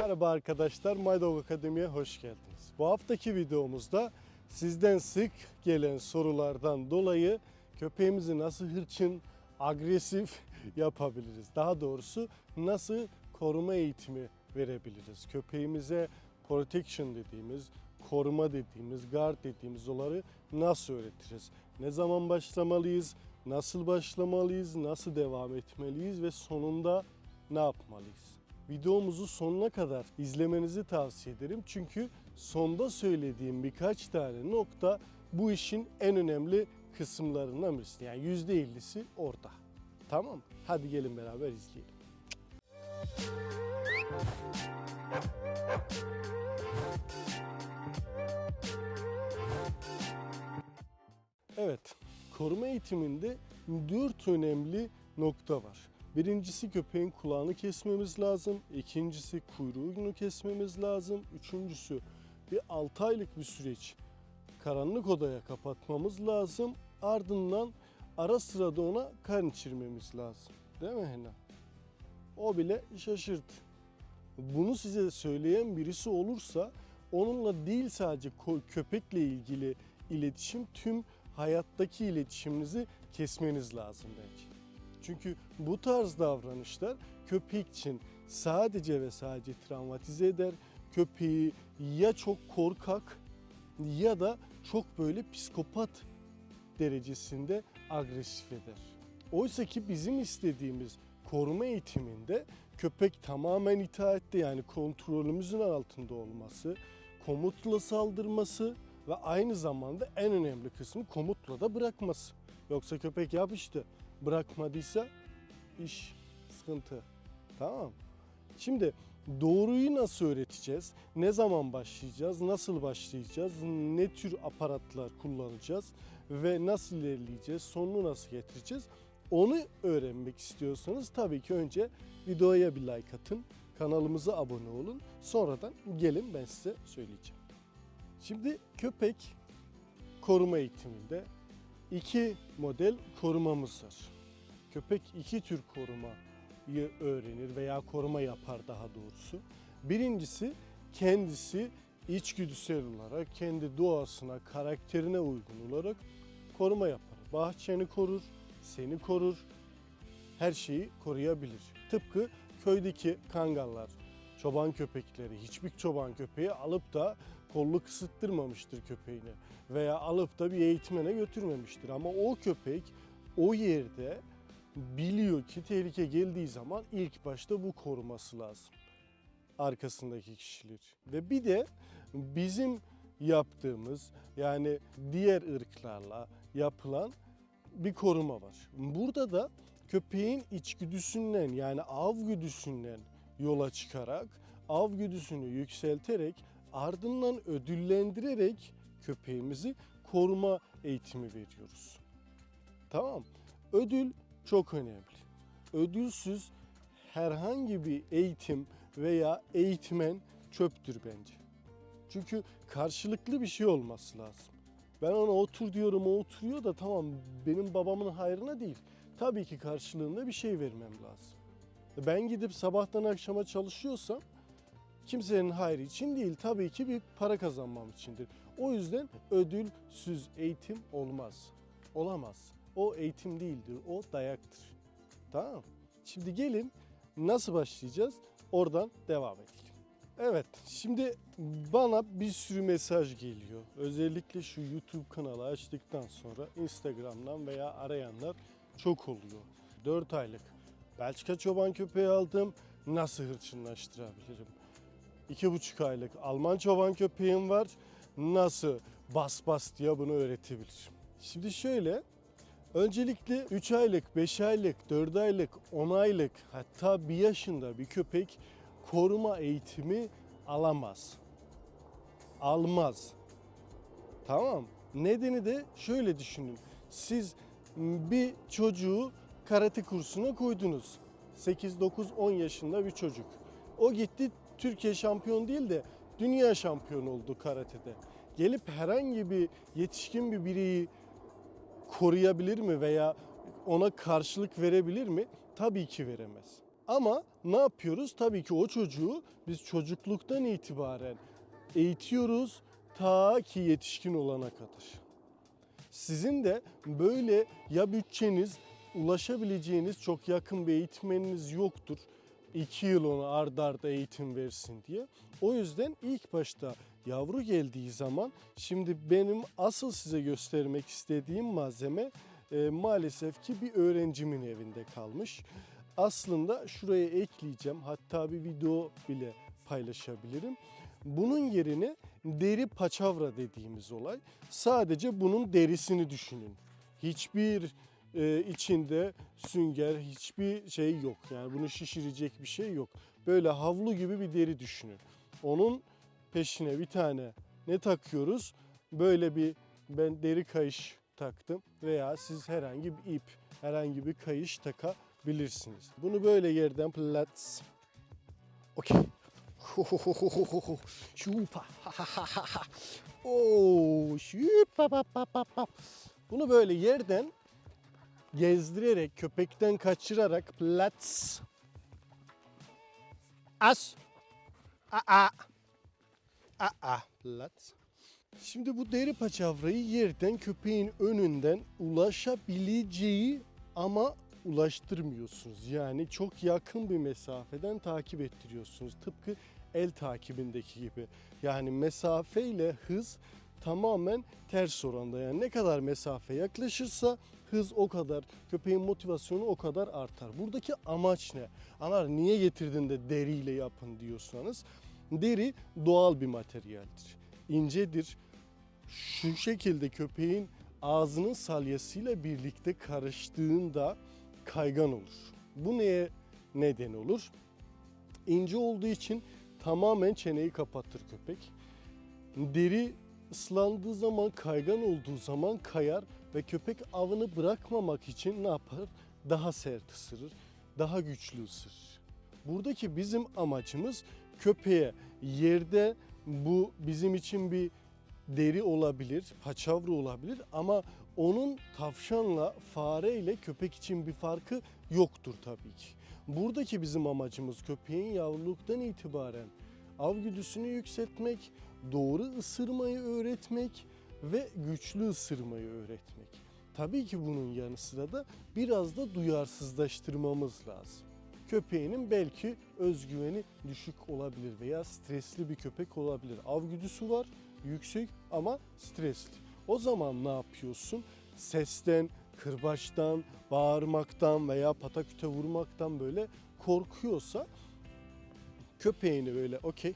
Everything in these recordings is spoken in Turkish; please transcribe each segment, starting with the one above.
Merhaba arkadaşlar, My Dog Akademi'ye hoş geldiniz. Bu haftaki videomuzda sizden sık gelen sorulardan dolayı köpeğimizi nasıl hırçın, agresif yapabiliriz? Daha doğrusu nasıl koruma eğitimi verebiliriz? Köpeğimize protection dediğimiz, koruma dediğimiz, guard dediğimiz oları nasıl öğretiriz? Ne zaman başlamalıyız? Nasıl başlamalıyız? Nasıl devam etmeliyiz? Ve sonunda ne yapmalıyız? Videomuzu sonuna kadar izlemenizi tavsiye ederim. Çünkü sonda söylediğim birkaç tane nokta bu işin en önemli kısımlarından birisi. Yani %50'si orada. Tamam? Hadi gelin beraber izleyelim. Evet, koruma eğitiminde dört önemli nokta var. Birincisi köpeğin kulağını kesmemiz lazım. İkincisi kuyruğunu kesmemiz lazım. Üçüncüsü bir 6 aylık bir süreç karanlık odaya kapatmamız lazım. Ardından ara sırada ona kan içirmemiz lazım. Değil mi Hena? O bile şaşırdı. Bunu size söyleyen birisi olursa onunla değil sadece köpekle ilgili iletişim tüm hayattaki iletişiminizi kesmeniz lazım bence. Çünkü bu tarz davranışlar köpek için sadece ve sadece travmatize eder. Köpeği ya çok korkak ya da çok böyle psikopat derecesinde agresif eder. Oysa ki bizim istediğimiz koruma eğitiminde köpek tamamen itaatte yani kontrolümüzün altında olması, komutla saldırması ve aynı zamanda en önemli kısmı komutla da bırakması. Yoksa köpek yapıştı bırakmadıysa iş sıkıntı. Tamam. Şimdi doğruyu nasıl öğreteceğiz? Ne zaman başlayacağız? Nasıl başlayacağız? Ne tür aparatlar kullanacağız? Ve nasıl ilerleyeceğiz? Sonunu nasıl getireceğiz? Onu öğrenmek istiyorsanız tabii ki önce videoya bir like atın. Kanalımıza abone olun. Sonradan gelin ben size söyleyeceğim. Şimdi köpek koruma eğitiminde iki model korumamız var. Köpek iki tür korumayı öğrenir veya koruma yapar daha doğrusu. Birincisi kendisi içgüdüsel olarak kendi doğasına, karakterine uygun olarak koruma yapar. Bahçeni korur, seni korur, her şeyi koruyabilir. Tıpkı köydeki kangallar, çoban köpekleri, hiçbir çoban köpeği alıp da kollu kısıttırmamıştır köpeğini veya alıp da bir eğitmene götürmemiştir. Ama o köpek o yerde biliyor ki tehlike geldiği zaman ilk başta bu koruması lazım. Arkasındaki kişiler. Ve bir de bizim yaptığımız yani diğer ırklarla yapılan bir koruma var. Burada da köpeğin içgüdüsünden yani av güdüsünden yola çıkarak av güdüsünü yükselterek ardından ödüllendirerek köpeğimizi koruma eğitimi veriyoruz. Tamam. Ödül çok önemli. Ödülsüz herhangi bir eğitim veya eğitmen çöptür bence. Çünkü karşılıklı bir şey olması lazım. Ben ona otur diyorum, o oturuyor da tamam benim babamın hayrına değil. Tabii ki karşılığında bir şey vermem lazım. Ben gidip sabahtan akşama çalışıyorsam kimsenin hayrı için değil tabii ki bir para kazanmam içindir. O yüzden ödülsüz eğitim olmaz. Olamaz. O eğitim değildir, o dayaktır. Tamam Şimdi gelin nasıl başlayacağız? Oradan devam edelim. Evet, şimdi bana bir sürü mesaj geliyor. Özellikle şu YouTube kanalı açtıktan sonra Instagram'dan veya arayanlar çok oluyor. 4 aylık Belçika çoban köpeği aldım. Nasıl hırçınlaştırabilirim? 2,5 aylık Alman çoban köpeğim var. Nasıl bas bas diye bunu öğretebilirim? Şimdi şöyle, öncelikle 3 aylık, 5 aylık, 4 aylık, 10 aylık hatta 1 yaşında bir köpek koruma eğitimi alamaz. Almaz. Tamam. Nedeni de şöyle düşünün. Siz bir çocuğu karate kursuna koydunuz. 8, 9, 10 yaşında bir çocuk. O gitti Türkiye şampiyon değil de dünya şampiyonu oldu karatede. Gelip herhangi bir yetişkin bir bireyi koruyabilir mi veya ona karşılık verebilir mi? Tabii ki veremez. Ama ne yapıyoruz? Tabii ki o çocuğu biz çocukluktan itibaren eğitiyoruz ta ki yetişkin olana kadar. Sizin de böyle ya bütçeniz ulaşabileceğiniz çok yakın bir eğitmeniniz yoktur. 2 yıl ona ard arda eğitim versin diye. O yüzden ilk başta yavru geldiği zaman şimdi benim asıl size göstermek istediğim malzeme e, maalesef ki bir öğrencimin evinde kalmış. Aslında şuraya ekleyeceğim. Hatta bir video bile paylaşabilirim. Bunun yerine deri paçavra dediğimiz olay. Sadece bunun derisini düşünün. Hiçbir e, içinde sünger, hiçbir şey yok. Yani bunu şişirecek bir şey yok. Böyle havlu gibi bir deri düşünün. Onun peşine bir tane ne takıyoruz? Böyle bir ben deri kayış taktım veya siz herhangi bir ip, herhangi bir kayış takabilirsiniz. Bunu böyle yerden plats. Okey. Şupa. Oo, şupa pa pa pa pa. Bunu böyle yerden gezdirerek, köpekten kaçırarak plats. As. A a. A a. Plats. Şimdi bu deri paçavrayı yerden köpeğin önünden ulaşabileceği ama ulaştırmıyorsunuz. Yani çok yakın bir mesafeden takip ettiriyorsunuz. Tıpkı el takibindeki gibi. Yani mesafe ile hız tamamen ters oranda. Yani ne kadar mesafe yaklaşırsa hız o kadar, köpeğin motivasyonu o kadar artar. Buradaki amaç ne? Anar niye getirdin de deriyle yapın diyorsanız deri doğal bir materyaldir. İncedir. Şu şekilde köpeğin ağzının salyasıyla birlikte karıştığında kaygan olur. Bu neye neden olur? İnce olduğu için tamamen çeneyi kapatır köpek. Deri ıslandığı zaman, kaygan olduğu zaman kayar ve köpek avını bırakmamak için ne yapar? Daha sert ısırır, daha güçlü ısırır. Buradaki bizim amacımız köpeğe yerde bu bizim için bir deri olabilir, paçavra olabilir ama onun tavşanla, fareyle köpek için bir farkı yoktur tabii ki. Buradaki bizim amacımız köpeğin yavruluktan itibaren av güdüsünü yükseltmek, doğru ısırmayı öğretmek ve güçlü ısırmayı öğretmek. Tabii ki bunun yanı sıra da biraz da duyarsızlaştırmamız lazım. Köpeğinin belki özgüveni düşük olabilir veya stresli bir köpek olabilir. Av güdüsü var, yüksek ama stresli. O zaman ne yapıyorsun? Sesten, kırbaçtan, bağırmaktan veya pataküte vurmaktan böyle korkuyorsa köpeğini böyle okey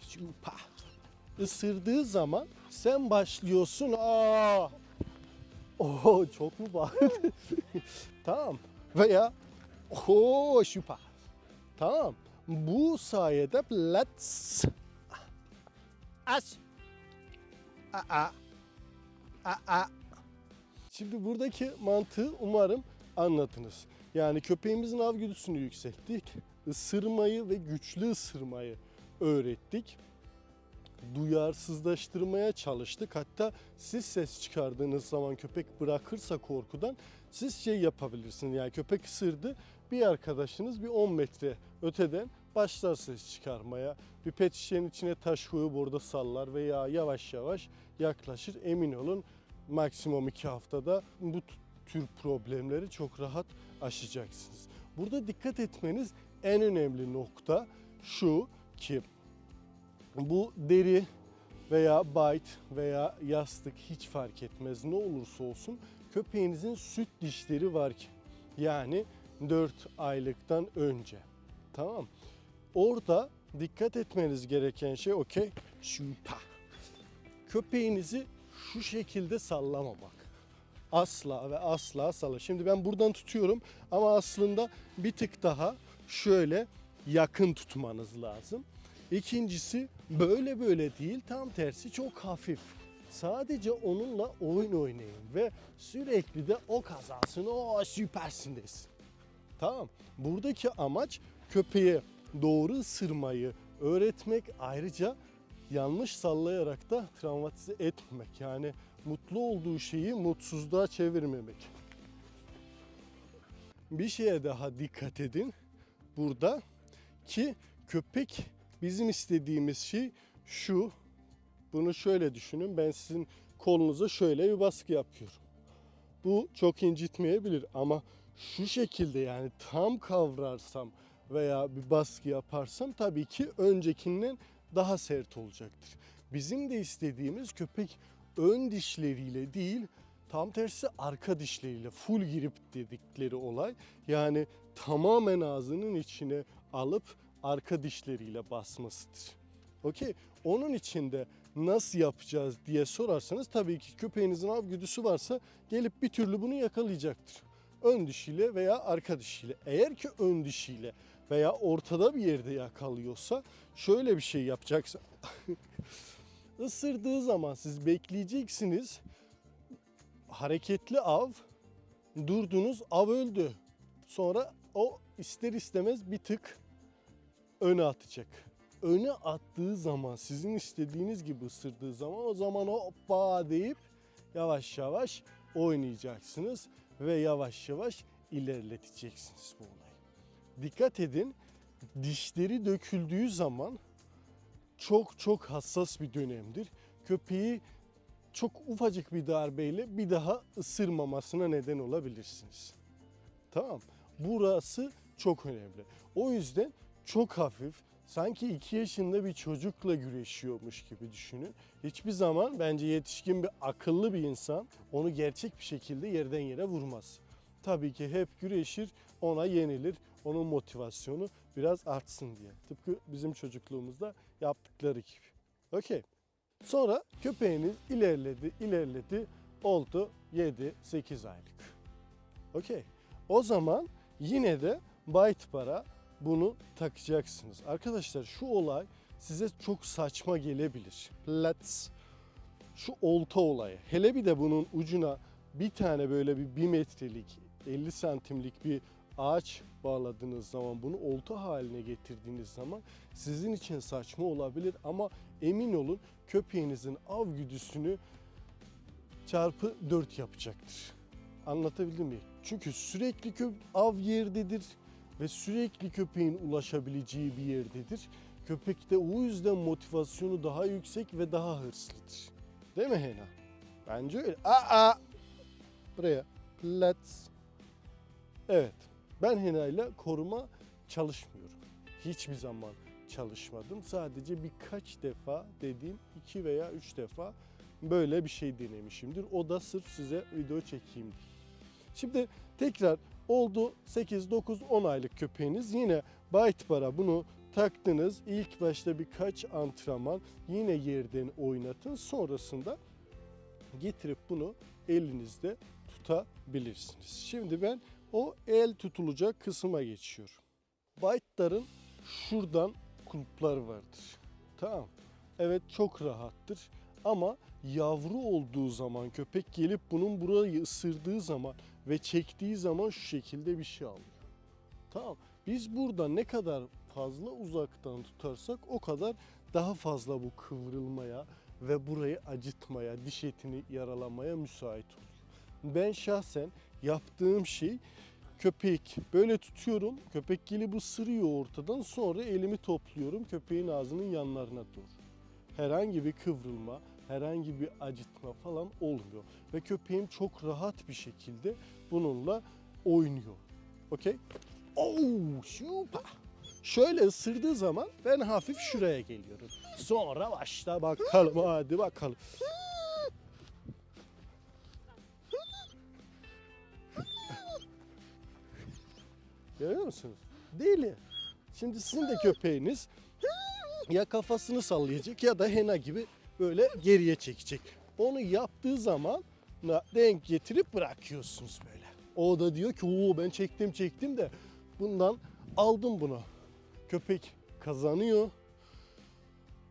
şupa ısırdığı zaman sen başlıyorsun aa Oo çok mu bağırdı? tamam. Veya oho şupa. Tamam. Bu sayede let's as a a a a Şimdi buradaki mantığı umarım anladınız. Yani köpeğimizin av güdüsünü yükselttik. Isırmayı ve güçlü ısırmayı öğrettik. Duyarsızlaştırmaya çalıştık. Hatta siz ses çıkardığınız zaman köpek bırakırsa korkudan siz şey yapabilirsiniz. Yani köpek ısırdı bir arkadaşınız bir 10 metre öteden başlar ses çıkarmaya. Bir pet şişenin içine taş koyup orada sallar veya yavaş yavaş yaklaşır. Emin olun maksimum 2 haftada bu tür problemleri çok rahat aşacaksınız. Burada dikkat etmeniz en önemli nokta şu ki bu deri veya bite veya yastık hiç fark etmez ne olursa olsun köpeğinizin süt dişleri varken yani 4 aylıktan önce tamam orada dikkat etmeniz gereken şey okey köpeğinizi şu şekilde sallamamak. Asla ve asla salla. Şimdi ben buradan tutuyorum ama aslında bir tık daha şöyle yakın tutmanız lazım. İkincisi böyle böyle değil tam tersi çok hafif. Sadece onunla oyun oynayın ve sürekli de o kazasın o süpersin desin. Tamam. Buradaki amaç köpeğe doğru ısırmayı öğretmek ayrıca yanlış sallayarak da travmatize etmemek. Yani mutlu olduğu şeyi mutsuzluğa çevirmemek. Bir şeye daha dikkat edin. burada ki köpek bizim istediğimiz şey şu. Bunu şöyle düşünün. Ben sizin kolunuza şöyle bir baskı yapıyorum. Bu çok incitmeyebilir ama şu şekilde yani tam kavrarsam veya bir baskı yaparsam tabii ki öncekinden daha sert olacaktır. Bizim de istediğimiz köpek ön dişleriyle değil tam tersi arka dişleriyle full girip dedikleri olay. Yani tamamen ağzının içine alıp arka dişleriyle basmasıdır. Okey. Onun için de nasıl yapacağız diye sorarsanız tabii ki köpeğinizin av güdüsü varsa gelip bir türlü bunu yakalayacaktır. Ön dişiyle veya arka dişiyle. Eğer ki ön dişiyle veya ortada bir yerde yakalıyorsa şöyle bir şey yapacaksın. Isırdığı zaman siz bekleyeceksiniz. Hareketli av durdunuz av öldü. Sonra o ister istemez bir tık öne atacak. Öne attığı zaman sizin istediğiniz gibi ısırdığı zaman o zaman hoppa deyip yavaş yavaş oynayacaksınız ve yavaş yavaş ilerleteceksiniz bu olayı. Dikkat edin dişleri döküldüğü zaman çok çok hassas bir dönemdir. Köpeği çok ufacık bir darbeyle bir daha ısırmamasına neden olabilirsiniz. Tamam. Burası çok önemli. O yüzden çok hafif, sanki 2 yaşında bir çocukla güreşiyormuş gibi düşünün. Hiçbir zaman bence yetişkin bir akıllı bir insan onu gerçek bir şekilde yerden yere vurmaz. Tabii ki hep güreşir, ona yenilir. Onun motivasyonu biraz artsın diye. Tıpkı bizim çocukluğumuzda yaptıkları gibi. Okey. Sonra köpeğiniz ilerledi, ilerledi. Oldu 7-8 aylık. Okey. O zaman yine de bite para bunu takacaksınız. Arkadaşlar şu olay size çok saçma gelebilir. Let's şu olta olayı. Hele bir de bunun ucuna bir tane böyle bir 1 metrelik 50 santimlik bir ağaç bağladığınız zaman bunu olta haline getirdiğiniz zaman sizin için saçma olabilir ama emin olun köpeğinizin av güdüsünü çarpı 4 yapacaktır. Anlatabildim mi? Çünkü sürekli kö- av yerdedir ve sürekli köpeğin ulaşabileceği bir yerdedir. Köpekte o yüzden motivasyonu daha yüksek ve daha hırslıdır. Değil mi Hena? Bence öyle. Aa! Buraya. Let's. Evet. Ben Hena ile koruma çalışmıyorum. Hiçbir zaman çalışmadım. Sadece birkaç defa dediğim iki veya üç defa böyle bir şey denemişimdir. O da sırf size video çekeyim. Şimdi tekrar oldu 8, 9, 10 aylık köpeğiniz. Yine bite para bunu taktınız. İlk başta birkaç antrenman yine yerden oynatın. Sonrasında getirip bunu elinizde tutabilirsiniz. Şimdi ben o el tutulacak kısma geçiyorum. Bite'ların şuradan kulpları vardır. Tamam. Evet çok rahattır. Ama yavru olduğu zaman köpek gelip bunun burayı ısırdığı zaman ve çektiği zaman şu şekilde bir şey alıyor. Tamam. Biz burada ne kadar fazla uzaktan tutarsak o kadar daha fazla bu kıvrılmaya ve burayı acıtmaya, diş etini yaralamaya müsait oluyor. Ben şahsen yaptığım şey köpek böyle tutuyorum. Köpek gelip ısırıyor ortadan sonra elimi topluyorum köpeğin ağzının yanlarına doğru. Herhangi bir kıvrılma, herhangi bir acıtma falan olmuyor. Ve köpeğim çok rahat bir şekilde bununla oynuyor. Okey? Oh, süper. Şöyle ısırdığı zaman ben hafif şuraya geliyorum. Sonra başla bakalım hadi bakalım. Görüyor musunuz? Deli. Şimdi sizin de köpeğiniz ya kafasını sallayacak ya da hena gibi böyle geriye çekecek. Onu yaptığı zaman denk getirip bırakıyorsunuz böyle. O da diyor ki oo ben çektim çektim de bundan aldım bunu. Köpek kazanıyor.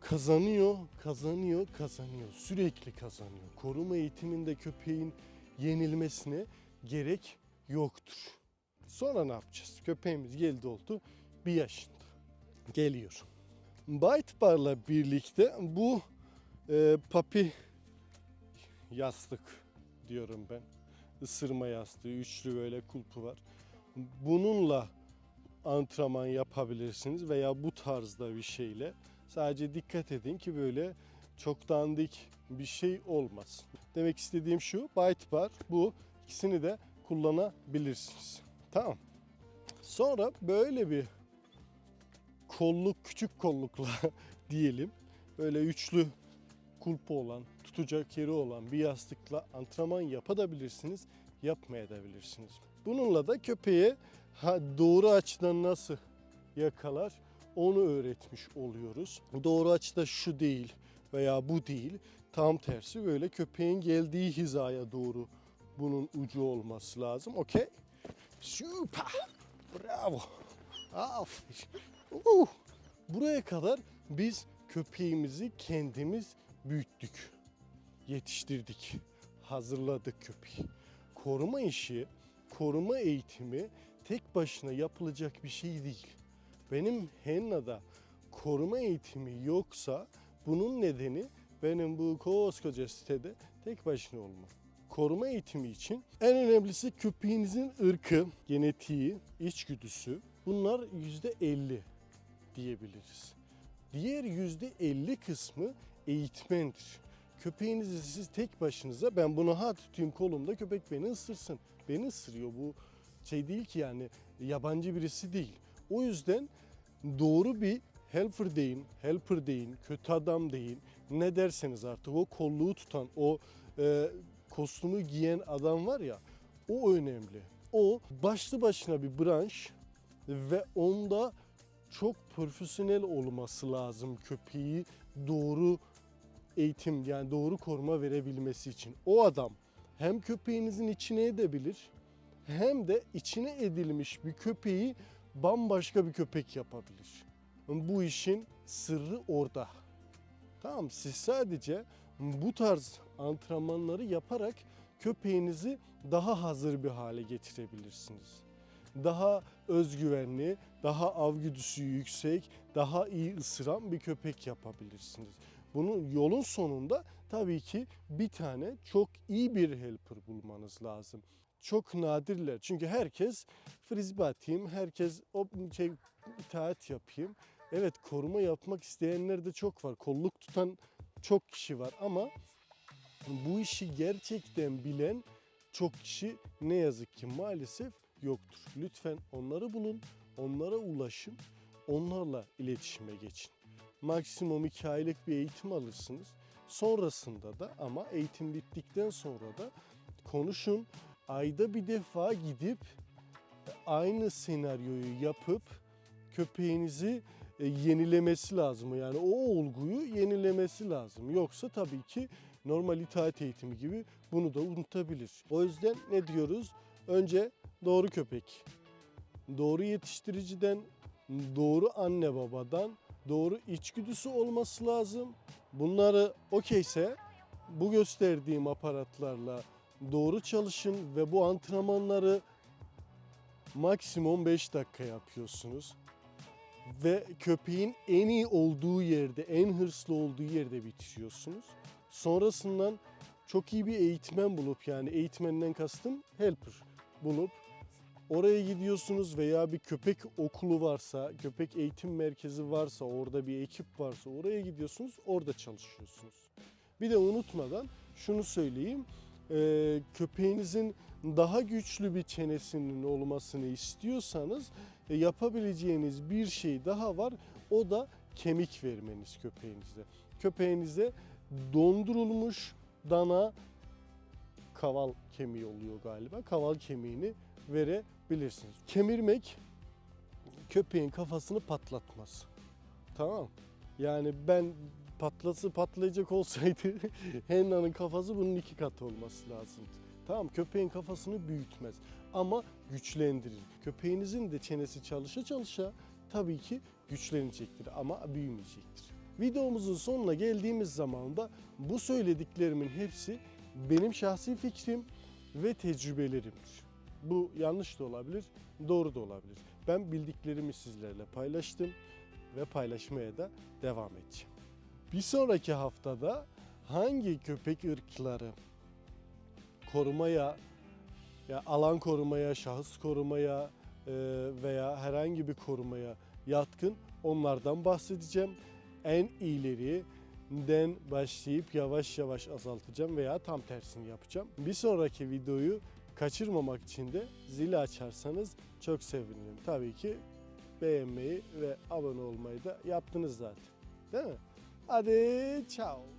Kazanıyor, kazanıyor, kazanıyor. Sürekli kazanıyor. Koruma eğitiminde köpeğin yenilmesine gerek yoktur. Sonra ne yapacağız? Köpeğimiz geldi oldu bir yaşında. Geliyor. Bite Bar'la birlikte bu e, papi yastık diyorum ben. Isırma yastığı, üçlü böyle kulpu var. Bununla antrenman yapabilirsiniz veya bu tarzda bir şeyle. Sadece dikkat edin ki böyle çok dandik bir şey olmasın. Demek istediğim şu, bite bar bu ikisini de kullanabilirsiniz. Tamam. Sonra böyle bir kolluk, küçük kollukla diyelim. Böyle üçlü kulpu olan, tutacak yeri olan bir yastıkla antrenman yapabilirsiniz, yapmayabilirsiniz. Bununla da köpeğe doğru açıdan nasıl yakalar onu öğretmiş oluyoruz. Doğru açıda şu değil veya bu değil. Tam tersi böyle köpeğin geldiği hizaya doğru bunun ucu olması lazım. Okey? Süper. Bravo. Aferin. Uh. Buraya kadar biz köpeğimizi kendimiz büyüttük. Yetiştirdik. Hazırladık köpeği. Koruma işi, koruma eğitimi tek başına yapılacak bir şey değil. Benim Henna'da koruma eğitimi yoksa bunun nedeni benim bu koskoca sitede tek başına olmam. Koruma eğitimi için en önemlisi köpeğinizin ırkı, genetiği, içgüdüsü. Bunlar %50 diyebiliriz. Diğer %50 kısmı eğitmendir. Köpeğinizi siz tek başınıza ben bunu ha tutayım kolumda köpek beni ısırsın. Beni ısırıyor bu şey değil ki yani yabancı birisi değil. O yüzden doğru bir helper deyin, helper deyin, kötü adam deyin. Ne derseniz artık o kolluğu tutan, o e, kostümü giyen adam var ya o önemli. O başlı başına bir branş ve onda çok profesyonel olması lazım köpeği doğru eğitim yani doğru koruma verebilmesi için. O adam hem köpeğinizin içine edebilir hem de içine edilmiş bir köpeği bambaşka bir köpek yapabilir. Bu işin sırrı orada. Tamam siz sadece bu tarz antrenmanları yaparak köpeğinizi daha hazır bir hale getirebilirsiniz. Daha özgüvenli, daha avgüdüsü yüksek, daha iyi ısıran bir köpek yapabilirsiniz. Bunun yolun sonunda tabii ki bir tane çok iyi bir helper bulmanız lazım. Çok nadirler. Çünkü herkes frisbee atayım, herkes o şey itaat yapayım. Evet koruma yapmak isteyenler de çok var. Kolluk tutan çok kişi var ama bu işi gerçekten bilen çok kişi ne yazık ki maalesef yoktur. Lütfen onları bulun, onlara ulaşın, onlarla iletişime geçin. Maksimum 2 aylık bir eğitim alırsınız. Sonrasında da ama eğitim bittikten sonra da konuşun. Ayda bir defa gidip aynı senaryoyu yapıp köpeğinizi e, yenilemesi lazım. Yani o olguyu yenilemesi lazım. Yoksa tabii ki normal itaat eğitimi gibi bunu da unutabilir. O yüzden ne diyoruz? Önce doğru köpek, doğru yetiştiriciden, doğru anne babadan, doğru içgüdüsü olması lazım. Bunları okeyse bu gösterdiğim aparatlarla doğru çalışın ve bu antrenmanları maksimum 5 dakika yapıyorsunuz. Ve köpeğin en iyi olduğu yerde, en hırslı olduğu yerde bitiriyorsunuz. Sonrasından çok iyi bir eğitmen bulup yani eğitmenden kastım helper bulup oraya gidiyorsunuz veya bir köpek okulu varsa, köpek eğitim merkezi varsa, orada bir ekip varsa oraya gidiyorsunuz, orada çalışıyorsunuz. Bir de unutmadan şunu söyleyeyim, köpeğinizin daha güçlü bir çenesinin olmasını istiyorsanız e, yapabileceğiniz bir şey daha var. O da kemik vermeniz köpeğinize. Köpeğinize dondurulmuş dana kaval kemiği oluyor galiba. Kaval kemiğini verebilirsiniz. Kemirmek köpeğin kafasını patlatmaz. Tamam. Yani ben patlası patlayacak olsaydı Henna'nın kafası bunun iki katı olması lazımdı. Tamam köpeğin kafasını büyütmez ama güçlendirir. Köpeğinizin de çenesi çalışa çalışa tabii ki güçlenecektir ama büyümeyecektir. Videomuzun sonuna geldiğimiz zaman da bu söylediklerimin hepsi benim şahsi fikrim ve tecrübelerimdir. Bu yanlış da olabilir, doğru da olabilir. Ben bildiklerimi sizlerle paylaştım ve paylaşmaya da devam edeceğim. Bir sonraki haftada hangi köpek ırkları korumaya, ya alan korumaya, şahıs korumaya, e, veya herhangi bir korumaya yatkın onlardan bahsedeceğim. En iyilerinden başlayıp yavaş yavaş azaltacağım veya tam tersini yapacağım. Bir sonraki videoyu kaçırmamak için de zili açarsanız çok sevinirim. Tabii ki beğenmeyi ve abone olmayı da yaptınız zaten. Değil mi? Hadi ciao.